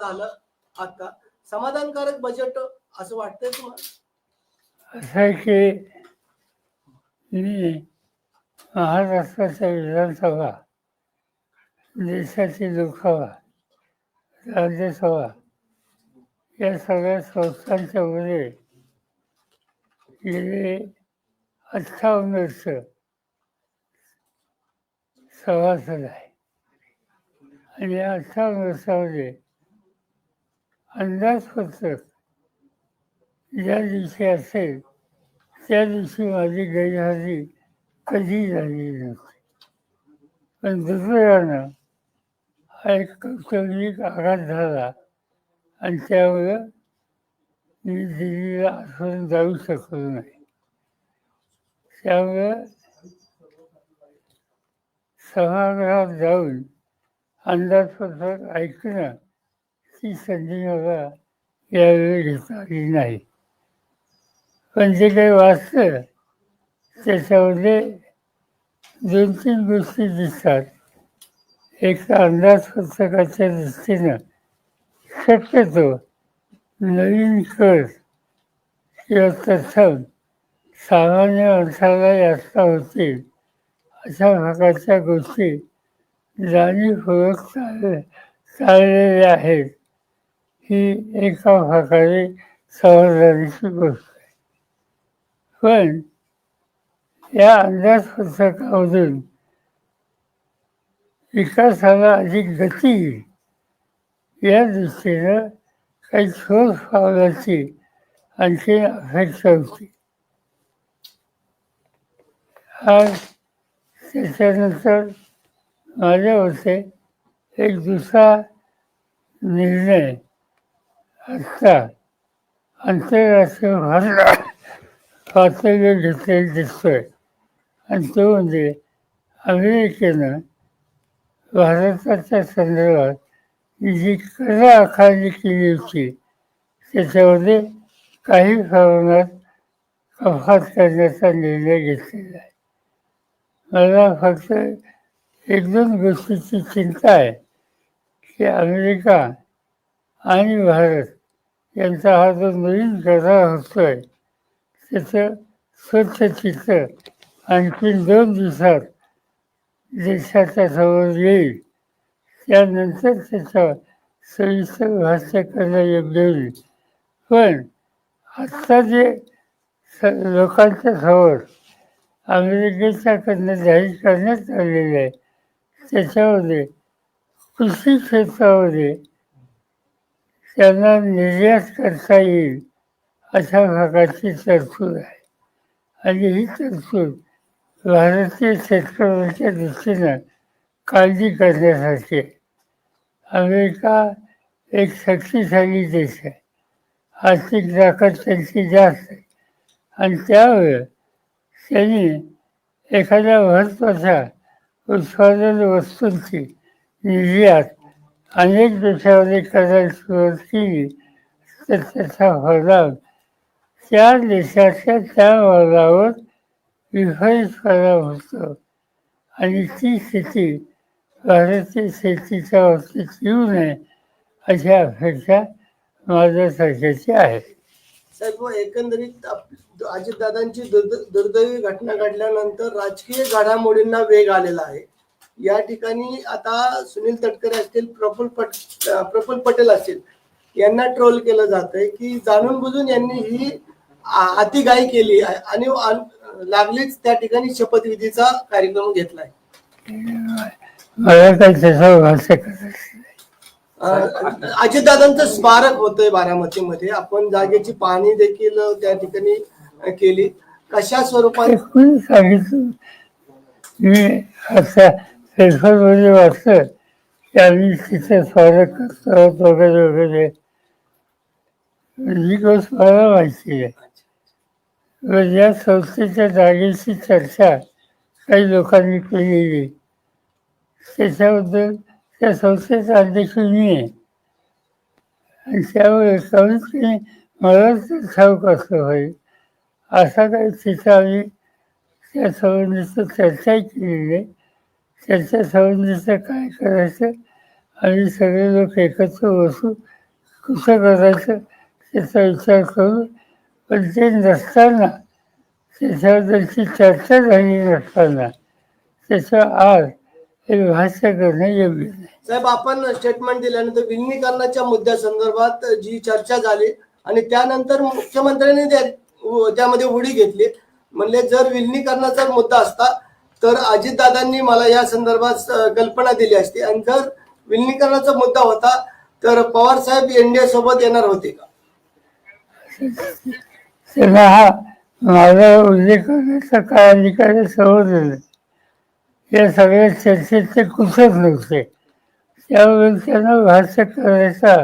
झालं आता. समाधानकारक बजेट असं वाटतंय तुम्हाला? असं आहे की मी महाराष्ट्राच्या विधानसभा देशाची लोकसभा राज्यसभा या सगळ्या संस्थांच्या मध्ये गेले अठ्ठावन्न वर्ष सभासद आहे. आणि या अठ्ठावन्न वर्षामध्ये अंदाजपत्रक ज्या दिवशी असेल त्या दिवशी माझी गैरहजेरी कधी झालेली नव्हती. पण दुसऱ्यानं हा एक कौटुंबिक आघात झाला आणि त्यामुळं मी दिल्लीला आठवण जाऊ शकलो नाही. त्यामुळं सभागृहात जाऊन अंदाजपत्रक ऐकणं ती संधी मला यावेळी घेता आली नाही. पण जे काही वाचलं त्याच्यामध्ये दोन तीन गोष्टी दिसतात. एक अंदाज अंदाजपत्रकाच्या दृष्टीनं शक्यतो नवीन कर किंवा तत्सम सामान्य माणसाला जास्त होतील अशा प्रकारच्या गोष्टी जाणीवपूर्वक चाल चाललेल्या आहेत. ही एका प्रकारे खबरदारीची गोष्ट आहे. पण या अंदाजपत्रकामधून विकासाला अधिक गती येईल. या दृष्टीनं काही ठोस पावलाची आणखी अपेक्षा होती. आज त्याच्यानंतर माझ्या होते एक दुसरा निर्णय आत्ता आंतरराष्ट्रीय भाषा पातळीवर घेतलेला दिसतोय. आणि तो म्हणजे अमेरिकेनं भारताच्या संदर्भात जी कला आखाणी केली होती त्याच्यामध्ये काही प्रमाणात कपात करण्याचा निर्णय घेतलेला आहे. मला फक्त एक दोन गोष्टीची चिंता आहे की अमेरिका आणि भारत यांचा हा जो नवीन गदा होतोय त्याचं स्वच्छ चित्र आणखीन दोन दिवसात देशाच्या समोर येईल. त्यानंतर त्याचा सविस्तर भाष्य करणं योग्य होईल. पण आत्ता जे स लोकांच्या समोर अमेरिकेच्याकडनं जाहीर करण्यात आलेलं आहे त्याच्यामध्ये कृषी क्षेत्रामध्ये त्यांना निर्यात करता येईल अशा प्रकारची तरतूद आहे. आणि ही तरतूद भारतीय शेतकऱ्यांच्या दृष्टीनं काळजी करण्यासाठी अमेरिका एक शक्तिशाली देश आहे. आर्थिक ताकद त्यांची जास्त आहे. आणि त्यावेळेस त्यांनी एखाद्या महत्त्वाच्या उत्पादन वस्तूंची निर्यात अनेक देशामध्ये करायला सुरुवात केली तर त्याचा फलाव त्या देशाच्या त्या भागावर विपरीत परिणाम होतो. आणि ती स्थिती भारतीय शेतीच्या बाबतीत येऊ नये अशी अपेक्षा माझ्यासारख्याची आहे. साहेब एकंदरीत अजितदादांची दुर्द- दुर्दैवी घटना घडल्यानंतर राजकीय घडामोडींना वेग आलेला आहे. या ठिकाणी आता सुनील तटकरे असतील प्रफुल पट प्रफुल प्रफुल्ल पटेल असतील यांना ट्रोल केलं जात आहे की जाणून बुजून यांनी ही अतिगाई केली आहे आणि लागलीच त्या ठिकाणी शपथविधीचा कार्यक्रम घेतलाय. अजितदादांचं स्मारक होतंय बारामतीमध्ये. आपण जागेची पाहणी देखील त्या ठिकाणी केली. कशा स्वरूपात सांगितलं मी म्हणजे पेपरमध्ये वाचलं की आम्ही तिथे स्वागत करत वगैरे वगैरे. ही गोष्ट मला माहिती आहे. व या संस्थेच्या जागेची चर्चा काही लोकांनी केलेली. त्याच्याबद्दल त्या संस्थेचा अध्यक्ष मी आहे. आणि त्यामुळे कमीत कमी तर ठाऊक असलं पाहिजे. असा काही तिथं आम्ही त्या संबंधीचं चर्चाही केलेली आहे. त्याच्या संबंधीचं काय करायचं? आणि सगळे लोक एकत्र बसून कसं करायचं त्याचा विचार करू पण ते नसताना त्याच्याबद्दलची चर्चा झाली नसताना त्याचं आज हे भाष्य करणं योग्य नाही. साहेब आपण स्टेटमेंट दिल्यानंतर विलिनीकरणाच्या मुद्द्यासंदर्भात जी चर्चा झाली आणि त्यानंतर मुख्यमंत्र्यांनी त्यामध्ये उडी घेतली. म्हणले जर विलिनीकरणाचा मुद्दा असता तर अजितदादांनी मला या संदर्भात कल्पना दिली असती. आणि जर विलिनीकरणाचा मुद्दा होता तर पवार साहेब एनडीए सोबत येणार होते का? हा माझा उल्लेख करण्याचा काय अधिकार समजलं या सगळ्या चर्चेत ते कुठच नव्हते. त्यामुळे त्यांना भाष्य करायचा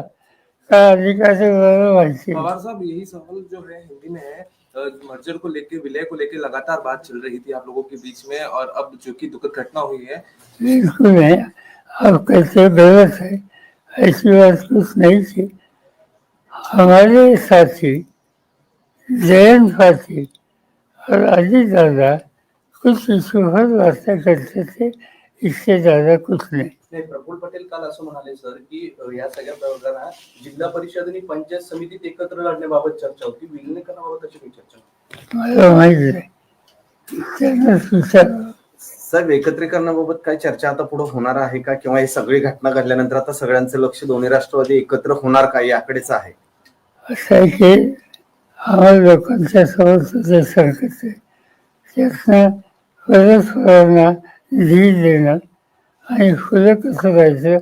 काय अधिकार नाही. पवार साहब यही सवाल जो है हिंदी में है मर्जर को लेके, विलय को लेके लगातार बात चल रही थी आप लोगों के बीच में और अब जो कि दुखद घटना हुई है। नहीं आप गलत है। ऐसी बात कुछ नहीं थी। हमारे साथी, जयंत साथी और अजीत दादा कुछ इशू पर वार्ता करते थे, इससे ज़्यादा कुछ नहीं। नाही प्रफुल्ल पटेल काल असं म्हणाले सर की या सगळ्या प्रकरणात जिल्हा परिषद आणि पंचायत समितीत एकत्र लढण्याबाबत चर्चा होती. विलिनीकरणाबाबत अशी काही चर्चा साहेब एकत्रीकरणाबाबत काय चर्चा आता पुढे होणार आहे का? किंवा ही सगळी घटना घडल्यानंतर आता सगळ्यांचं लक्ष दोन्ही राष्ट्रवादी एकत्र होणार का? याकडेच आहे. असं आहे की आम्हाला लोकांच्या त्यातनं परस्परांना धीर देणं आणि फुलं कसं राहायचं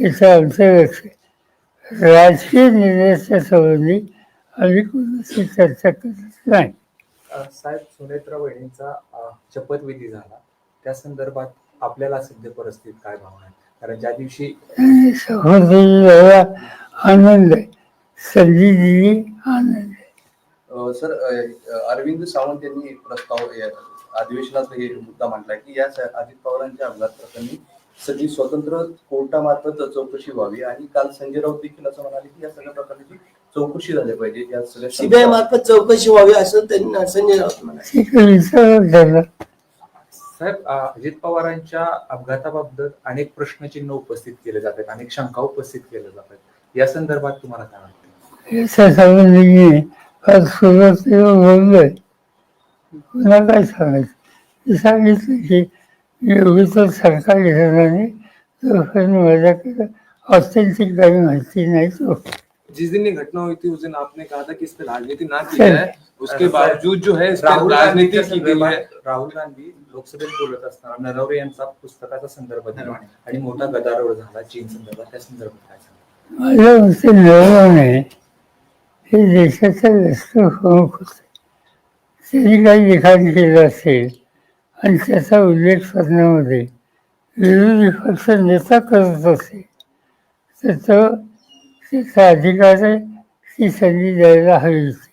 याचं आमचं आहे. राजकीय निर्णयाच्या संबंधी आम्ही कोणाशी चर्चा करत नाही. साहेब सुनेत्रा वहिनींचा अ, शपथविधी झाला. त्या संदर्भात आपल्याला सध्या परिस्थितीत काय भावना आहे कारण ज्या दिवशी एवढा आनंद आहे. संधी दिली आनंद आहे. सर अरविंद सावंत यांनी प्रस्ताव अधिवेशनात हे मुद्दा मांडला की या अजित पवारांच्या अपघात प्रकरणी सगळी स्वतंत्र कोर्टामार्फत चौकशी व्हावी आणि काल संजय राऊत देखील असं म्हणाले की या सगळ्या प्रकारची चौकशी झाली पाहिजे या सगळ्या सीबीआय मार्फत चौकशी व्हावी असं त्यांनी संजय राऊत म्हणाले. साहेब अजित पवारांच्या अपघाताबाबत अनेक प्रश्नचिन्ह उपस्थित केले जातात अनेक शंका उपस्थित केल्या जातात या संदर्भात तुम्हाला काय वाटतं? काय सांगायचं? सांगितलं की सरकार घेणार नाही जोपर्यंत माझ्याकडे ऑथेंटिक काही माहिती नाही तो. जिस दिन ये घटना हुई थी उस दिन आपने कहा था कि इस पे राजनीति ना की जाए उसके बावजूद जो है राहुल राजनीति की गई है। संदर्भात राहुल गांधी लोकसभेत बोलत असताना नरवरे यांचा पुस्तकाचा संदर्भ दिला आणि मोठा गदारोळ झाला चीन संदर्भात. त्या संदर्भात काय सांगा माझ्या मते नरवणे हे देशाचे राष्ट्रप्रमुख होते. त्यांनी काही लिखाण केलं असेल आणि त्याचा उल्लेख करण्यामध्ये विरोधी पक्ष नेता करत असे तर तो त्याचा अधिकार आहे ती संधी द्यायला हवी होती.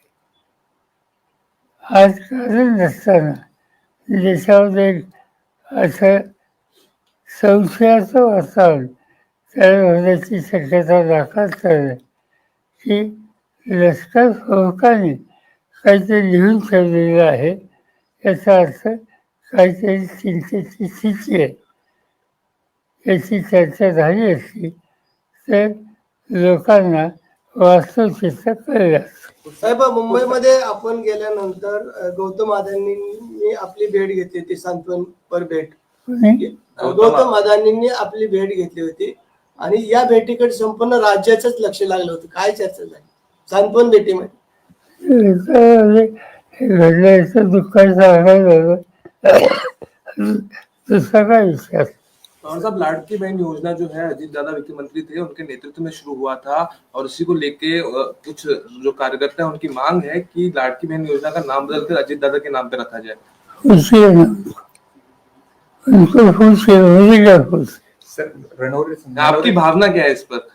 आज कारण नसताना देशामध्ये असं संशयाचं वातावरण तयार होण्याची शक्यता दाखल आहे की लष्कर प्रमुखाने काहीतरी लिहून ठेवलेलं आहे याचा अर्थ काहीतरी चिंतेची स्थिती आहे. याची चर्चा झाली असती तर लोकांना वास्तवचित्र कळलं असतं. साहेब मुंबईमध्ये आपण गेल्यानंतर गौतम अदानींनी आपली भेट घेतली होती सांत्वनपर भेट. कोणी? गौतम अदानींनी आपली भेट घेतली होती आणि या भेटीकडे संपूर्ण राज्याचंच लक्ष लागलं होतं. काय चर्चा झाली? सांत्वन भेटीमध्ये. घडलं दुःखाचं आघात झालं और साहब लाड़की बहन योजना जो है अजीत दादा वित्त मंत्री थे उनके नेतृत्व में शुरू हुआ था। और उसी को लेके कुछ जो कार्यकर्ता है उनकी मांग है कि लाड़की बहन योजना का नाम बदलकर अजीत दादा के नाम पे रखा जाए। आपकी भावना क्या है इस पर?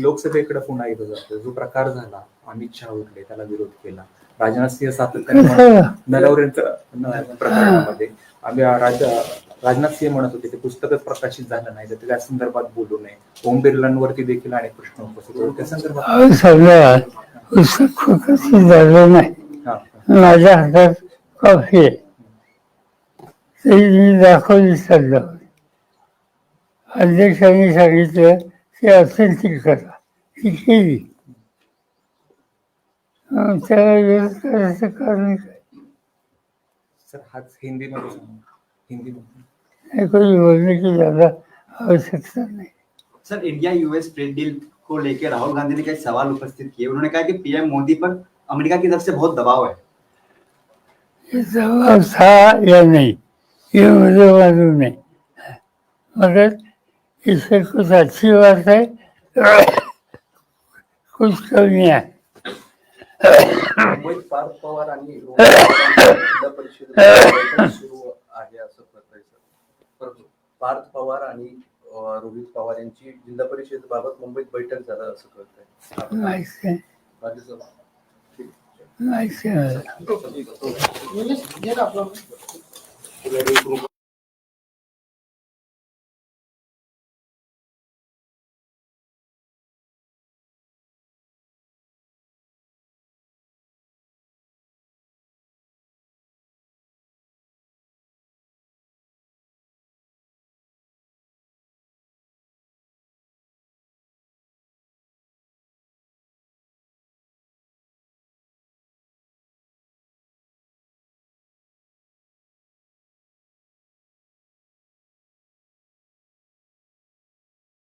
लोकसभेकडे पुन्हा येतो जातो जो प्रकार झाला अमित शहा उठले त्याला विरोध केला. राजनाथ सिंह सातत्याने प्रकरणामध्ये. आम्ही राज राजनाथ सिंह म्हणत होते ते पुस्तकच प्रकाशित झालं नाही तर त्या संदर्भात बोलू नये. ओम बिर्लांवरती देखील अनेक प्रश्न उपस्थित होते. त्या संदर्भात पुस्तक प्रकाशित झालं नाही. माझ्या हातात कॉफी ती मी दाखवली सध्या अध्यक्षांनी सांगितलं असेल ती करा ती केली. सर हाच हिंदीमध्ये सांगा. हिंदीमध्ये कोणी बोलणे की ज़्यादा आवश्यकता नाही। Sir India US trade deal को लेकर राहुल गांधी ने कई सवाल उपस्थित किए। उन्होंने कहा कि पीएम मोदी पर अमेरिका की तरफ़ से बहुत दबाव है। ये दबाव था या नहीं ये मुझे मालूम नहीं। मगर इससे कुछ अच्छी बात है कुछ कमियाँ हैं। मुंबईत पार्थ पवार आणि जिल्हा परिषद सुरू आहे असं परंतु पार्थ पवार आणि रोहित पवार यांची जिल्हा परिषद बाबत मुंबईत बैठक झालं असं कळतंय. माहिती आहे.